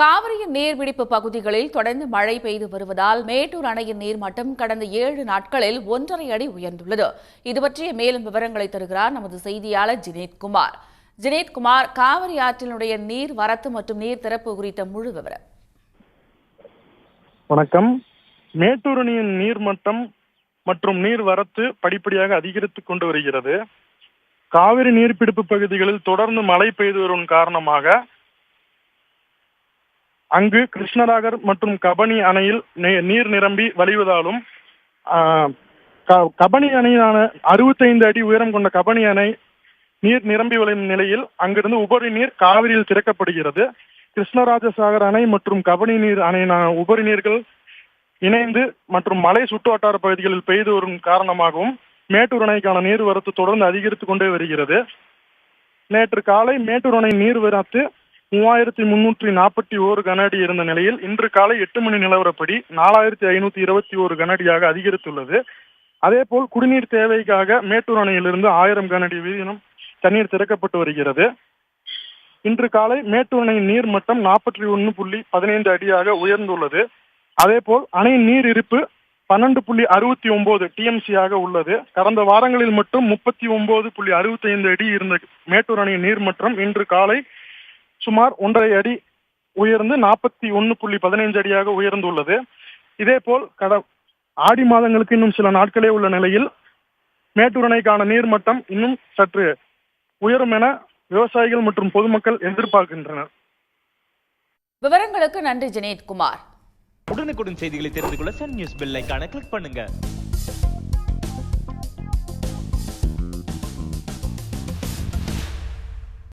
காவிரியின் நீர்பிடிப்பு பகுதிகளில் தொடர்ந்து மழை பெய்து வருவதால் மேட்டூர் அணையின் நீர்மட்டம் கடந்த ஏழு நாட்களில் ஒன்றரை அடி உயர்ந்துள்ளது. இது பற்றிய மேலும் விவரங்களை தருகிறார் நமது செய்தியாளர் ஜினேத் குமார். காவிரி ஆற்றினுடைய நீர் வரத்து மற்றும் நீர் திறப்பு குறித்த முழு விவரம். வணக்கம். மேட்டூர் அணையின் நீர்மட்டம் மற்றும் நீர் வரத்து படிப்படியாக அதிகரித்து கொண்டு வருகிறது. காவிரி நீர்பிடிப்பு பகுதிகளில் தொடர்ந்து மழை பெய்து வரும் காரணமாக அங்கு கிருஷ்ணராகர் மற்றும் கபனி அணையில் நீர் நிரம்பி வழிவதாலும் கபனி அணையான அறுபத்தைந்து அடி உயரம் கொண்ட கபனி அணை நீர் நிரம்பி வழியும் நிலையில் அங்கிருந்து உபரி நீர் காவிரியில் திறக்கப்படுகிறது. கிருஷ்ணராஜசாகர் அணை மற்றும் கபனி நீர் அணையினான உபரி நீர்கள் இணைந்து மற்றும் மலை சுற்று வட்டார பகுதிகளில் பெய்து வரும் காரணமாகவும் மேட்டூர் அணைக்கான நீர்வரத்து தொடர்ந்து அதிகரித்து கொண்டே வருகிறது. நேற்று காலை மேட்டூர் அணை நீர்வரத்து மூவாயிரத்தி முன்னூற்றி நாற்பத்தி ஓரு கனஅடி இருந்த நிலையில் இன்று காலை எட்டு மணி நிலவரப்படி நாலாயிரத்தி ஐநூத்தி இருபத்தி ஒரு கனஅடியாக அதிகரித்துள்ளது. அதேபோல் குடிநீர் தேவைக்காக மேட்டூர் அணையிலிருந்து ஆயிரம் கனஅடி வீதம் தண்ணீர் திறக்கப்பட்டு வருகிறது. இன்று காலை மேட்டூர் அணையின் நீர் மட்டம் நாற்பத்தி ஒன்று புள்ளி பதினைந்து அடியாக உயர்ந்துள்ளது. அதேபோல் அணையின் நீர் இருப்பு பன்னெண்டு புள்ளி அறுபத்தி ஒன்பது டிஎம்சியாக உள்ளது. கடந்த வாரங்களில் மட்டும் முப்பத்தி ஒன்பது புள்ளி அறுபத்தி ஐந்து அடி இருந்த மேட்டூர் அணையின் நீர்மட்டம் இன்று காலை சுமார் ஒன்றரை அடி உயர்ந்து நாற்பத்தி ஒன்று புள்ளி பதினைந்து அடியாக உயர்ந்துள்ளது. இதேபோல் கட ஆடி மாதங்களுக்கு இன்னும் சில நாட்களே உள்ள நிலையில் மேட்டூர் அணைக்கான நீர்மட்டம் இன்னும் சற்று உயரும் என விவசாயிகள் மற்றும் பொதுமக்கள் எதிர்பார்க்கின்றனர். விவரங்களுக்கு நன்றி ஜினேத் குமார் உடனுக்குடன் செய்திகளை தெரிந்து கொள்ள சன் நியூஸ் பெல் ஐகானை கிளிக் பண்ணுங்க.